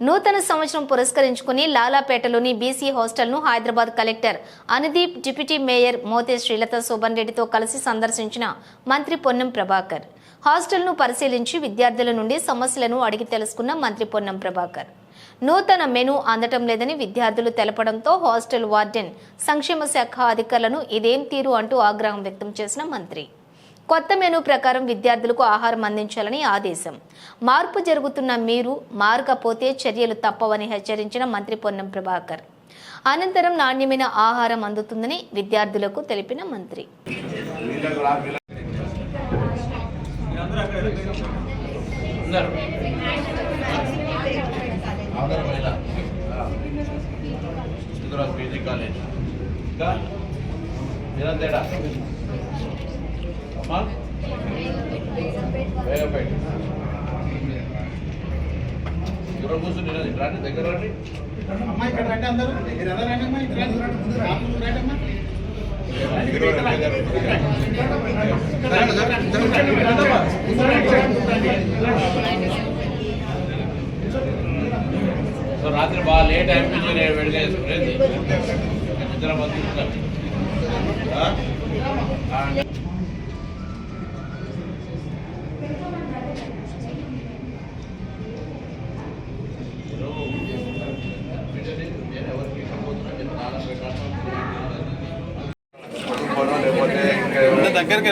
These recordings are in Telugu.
నూతన సంవత్సరం పురస్కరించుకుని లాలాపేటలోని బీసీ హాస్టల్ను Hyderabad collector Anudeep deputy mayor Mothe Srilatha Shobhan రెడ్డితో కలిసి సందర్శించిన మంత్రి పొన్నం ప్రభాకర్. హాస్టల్ను పరిశీలించి విద్యార్థుల నుండి సమస్యలను అడిగి తెలుసుకున్న మంత్రి పొన్నం ప్రభాకర్. నూతన మెను అందటం లేదని విద్యార్థులు తెలపడంతో హాస్టల్ వార్డెన్ సంక్షేమ శాఖ అధికారులను ఇదేం తీరు అంటూ ఆగ్రహం వ్యక్తం చేసిన మంత్రి. కొత్త మెనూ ప్రకారం విద్యార్థులకు ఆహారం అందించాలని ఆదేశం. మార్పు జరుగుతున్న మీరు మారకపోతే చర్యలు తప్పవని హెచ్చరించిన మంత్రి పొన్నం ప్రభాకర్. అనంతరం నాణ్యమైన ఆహారం అందుతుందని విద్యార్థులకు తెలిపిన మంత్రి. కాలేజ్. తేడా? అమ్మా వేగపేట. దూరం కూర్చుని తినది రండి దగ్గర రండి. అమ్మా ఇక్కడ రండి అందరూ. మీరు ఎలా రండి అమ్మా ఇక్కడ రండి. రాములు రండి అమ్మా దగ్గర రండి, దగ్గర రండి. సో రాత్రి బాగా లేట్ అయిపోయింది నేను వేసుకునేది నిద్ర బతుకుతాను దగ్గరికి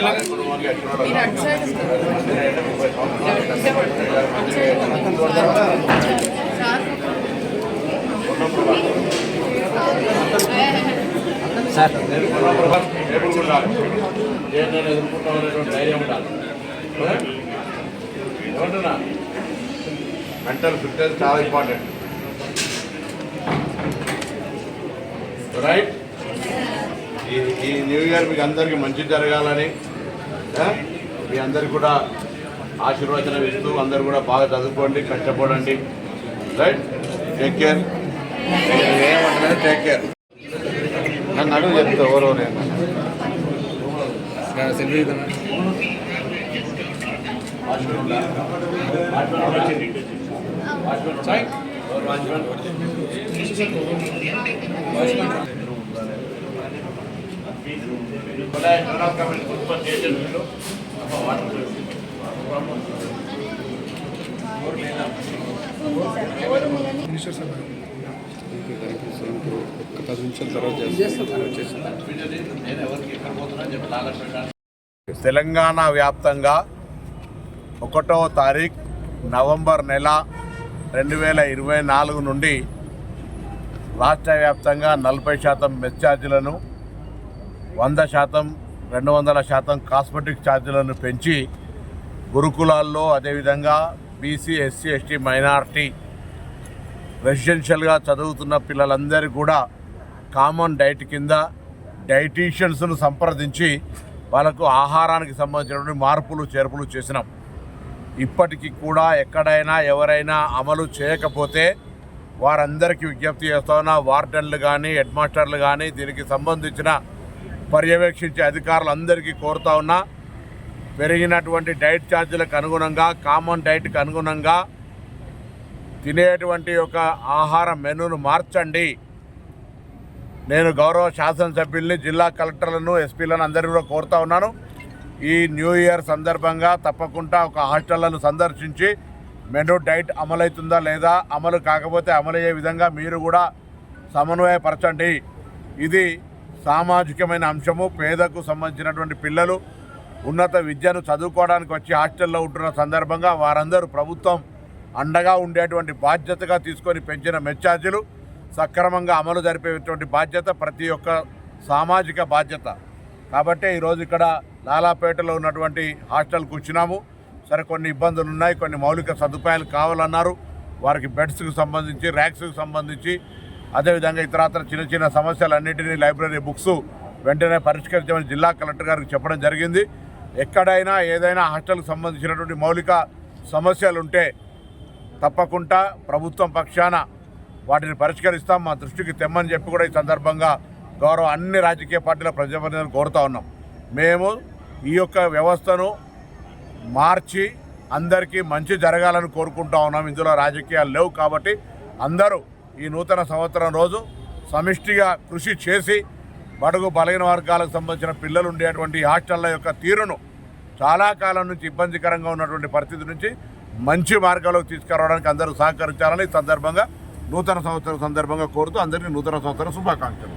సార్ ఎదుర్కొంటామనేటువంటి ధైర్యం ఉండాలి ఏమంటున్నా మెంటల్ ఫిట్నెస్ చాలా ఇంపార్టెంట్ రైట్ ఈ న్యూ ఇయర్ మీకు అందరికీ మంచి జరగాలని మీ అందరికి కూడా ఆశీర్వచనం ఇస్తూ అందరు కూడా బాగా చదువుకోండి కష్టపడండి. రైట్ టేక్ కేర్ ఏమంటున్నారు టేక్ కేర్ నన్ను అడుగు చెప్తా ఎవరో నేను. పది తెలంగాణ వ్యాప్తంగా ఒకటో తారీఖు నవంబర్ నెల రెండు వేల ఇరవై నాలుగు నుండి రాష్ట్ర వ్యాప్తంగా నలభై శాతం మెస్ ఛార్జీలను వంద శాతం రెండు వందల శాతం కాస్మెటిక్ ఛార్జీలను పెంచి గురుకులాల్లో అదేవిధంగా బీసీ ఎస్సీ ఎస్టీ మైనార్టీ రెసిడెన్షియల్గా చదువుతున్న పిల్లలందరికీ కూడా కామన్ డైట్ కింద డైటీషియన్స్ను సంప్రదించి వాళ్ళకు ఆహారానికి సంబంధించినటువంటి మార్పులు చేర్పులు చేసినాం. ఇప్పటికీ కూడా ఎక్కడైనా ఎవరైనా అమలు చేయకపోతే వారందరికీ విజ్ఞప్తి చేస్తున్న వార్డెన్లు కానీ హెడ్ మాస్టర్లు కానీ దీనికి సంబంధించిన పర్యవేక్షించే అధికారులందరికీ కోరుతా ఉన్నా పెరిగినటువంటి డైట్ ఛార్జీలకు అనుగుణంగా కామన్ డైట్కి అనుగుణంగా తినేటువంటి ఒక ఆహార మెనూను మార్చండి. నేను గౌరవ శాసనసభ్యుల్ని జిల్లా కలెక్టర్లను ఎస్పీలను అందరినీ కూడా కోరుతా ఉన్నాను. ఈ న్యూ ఇయర్ సందర్భంగా తప్పకుండా ఒక హాస్టళ్ళను సందర్శించి మెనూ డైట్ అమలవుతుందా లేదా అమలు కాకపోతే అమలయ్యే విధంగా మీరు కూడా సమన్వయపరచండి. ఇది సామాజికమైన అంశము పేదకు సంబంధించినటువంటి పిల్లలు ఉన్నత విద్యను చదువుకోవడానికి వచ్చి హాస్టల్లో ఉంటున్న సందర్భంగా వారందరూ ప్రభుత్వం అండగా ఉండేటువంటి బాధ్యతగా తీసుకొని పెంచిన మెచ్చార్జీలు సక్రమంగా అమలు జరిపేటువంటి బాధ్యత ప్రతి ఒక్క సామాజిక బాధ్యత. కాబట్టి ఈరోజు ఇక్కడ లాలాపేటలో ఉన్నటువంటి హాస్టల్కి వచ్చినాము. సరే కొన్ని ఇబ్బందులు ఉన్నాయి కొన్ని మౌలిక సదుపాయాలు కావాలన్నారు. వారికి బెడ్స్కి సంబంధించి ర్యాక్స్కి సంబంధించి అదేవిధంగా ఇతరత్ర చిన్న చిన్న సమస్యలన్నింటినీ లైబ్రరీ బుక్స్ వెంటనే పరిష్కరించమని జిల్లా కలెక్టర్ గారికి చెప్పడం జరిగింది. ఎక్కడైనా ఏదైనా హాస్టల్కి సంబంధించినటువంటి మౌలిక సమస్యలు ఉంటే తప్పకుండా ప్రభుత్వం పక్షాన వాటిని పరిష్కరిస్తాం. మా దృష్టికి తెమ్మని చెప్పి కూడా ఈ సందర్భంగా గౌరవ అన్ని రాజకీయ పార్టీల ప్రజాప్రతినిధులు కోరుతా ఉన్నాం. మేము ఈ యొక్క వ్యవస్థను మార్చి అందరికీ మంచి జరగాలని కోరుకుంటా ఉన్నాం. ఇందులో రాజకీయాలు లేవు కాబట్టి అందరూ ఈ నూతన సంవత్సరం రోజు సమిష్టిగా కృషి చేసి బడుగు బలహీన వర్గాలకు సంబంధించిన పిల్లలు ఉండేటువంటి హాస్టళ్ళ యొక్క తీరును చాలా కాలం నుంచి ఇబ్బందికరంగా ఉన్నటువంటి పరిస్థితి నుంచి మంచి మార్గాలకు తీసుకురావడానికి అందరూ సహకరించాలని ఈ సందర్భంగా నూతన సంవత్సరం సందర్భంగా కోరుతూ అందరికీ నూతన సంవత్సరం శుభాకాంక్షలు.